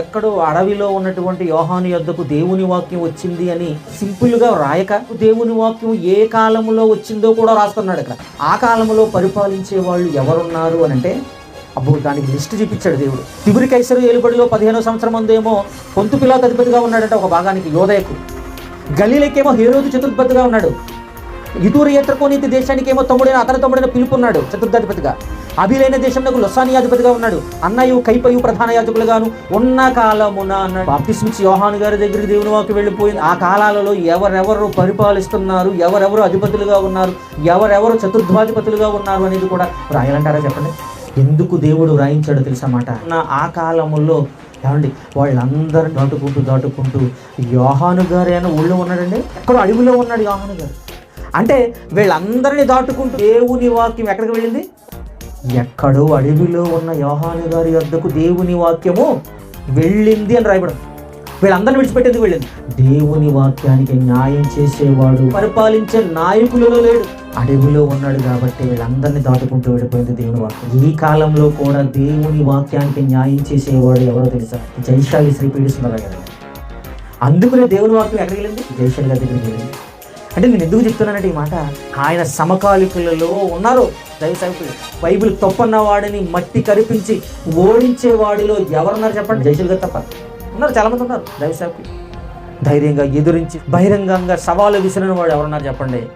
ఎక్కడో అడవిలో ఉన్నటువంటి యోహాను యొద్దకు దేవుని వాక్యం వచ్చింది అని సింపుల్గా రాయక దేవుని వాక్యం ఏ కాలంలో వచ్చిందో కూడా రాస్తున్నాడు ఇక్కడ. ఆ కాలంలో పరిపాలించే వాళ్ళు ఎవరున్నారు అని అంటే అబ్బో దానికి లిస్ట్ చూపించాడు దేవుడు. తిగురి కైసరు ఏలుబడిలో పదిహేనో సంవత్సరం ముందేమో పొంతు పిలాత్ అధిపతిగా ఉన్నాడంట ఒక భాగానికి యోదయకు గలీలకేమో హేరోజు చతుర్పతిగా ఉన్నాడు. ఇటూరు ఎత్రకోనీతి దేశానికేమో తమ్ముడైన అతని తమ్ముడైన పిలుపున్నాడు చతుర్థాధిపతిగా అభిలైన దేశంలో లొసాని అధిపతిగా ఉన్నాడు. అన్నయు కైపయు ప్రధాన యాజకులుగాను ఉన్న కాలమున అన్నాడు. బాప్తిస్మిచ్ యోహాను గారి దగ్గరికి దేవుని వాకి వెళ్ళిపోయింది. ఆ కాలాలలో ఎవరెవరు పరిపాలిస్తున్నారు? ఎవరెవరు అధిపతులుగా ఉన్నారు? ఎవరెవరు చతుర్థాధిపతులుగా ఉన్నారు అనేది కూడా రాయాలంటారా చెప్పండి? ఎందుకు దేవుడు రాయించాడో తెలుసా మాట? నా ఆ కాలముల్లో ఏమండి వాళ్ళందరూ దాటుకుంటూ దాటుకుంటూ యోహాను గారు అయినా ఊళ్ళో ఉన్నాడండి? ఎక్కడో అడవిలో ఉన్నాడు యోహాను గారు. అంటే వీళ్ళందరినీ దాటుకుంటూ దేవుని వాక్యం ఎక్కడికి వెళ్ళింది? ఎక్కడో అడవిలో ఉన్న యోహాను గారి వద్దకు దేవుని వాక్యము వెళ్ళింది అని రాయబడం వీళ్ళందరిని విడిచిపెట్టేది వెళ్ళింది. దేవుని వాక్యానికి న్యాయం చేసేవాడు పరిపాలించే నాయకులలో లేడు. అడవిలో ఉన్నాడు కాబట్టి వీళ్ళందరినీ దాటుకుంటూ వెళ్ళిపోయింది దేవుని వాక్యం. ఈ కాలంలో కూడా దేవుని వాక్యానికి న్యాయం చేసేవాడు ఎవరో తెలుసా? జైశాలి శ్రీ పీడిస్తున్నారు అందుకనే దేవుని వాక్యం ఎక్కడికి వెళ్ళింది? జైశాలి గారి దగ్గరికి వెళ్ళింది. అంటే నేను ఎందుకు చెప్తున్నానంటే ఈ మాట? ఆయన సమకాలికులలో ఉన్నారు. దైవ సేవకులు. బైబిల్ తప్పన్న వాడిని మట్టి కరిపించి ఓడించే వాడిలో ఎవరున్నారు చెప్పండి? జైశాలి గారు తప్ప. ఉన్నారు చాలామంది ఉన్నారు. దైవ సేవకులు. ధైర్యంగా ఎదురించి బహిరంగంగా సవాలు విసిరిన వాడు ఎవరున్నారు చెప్పండి?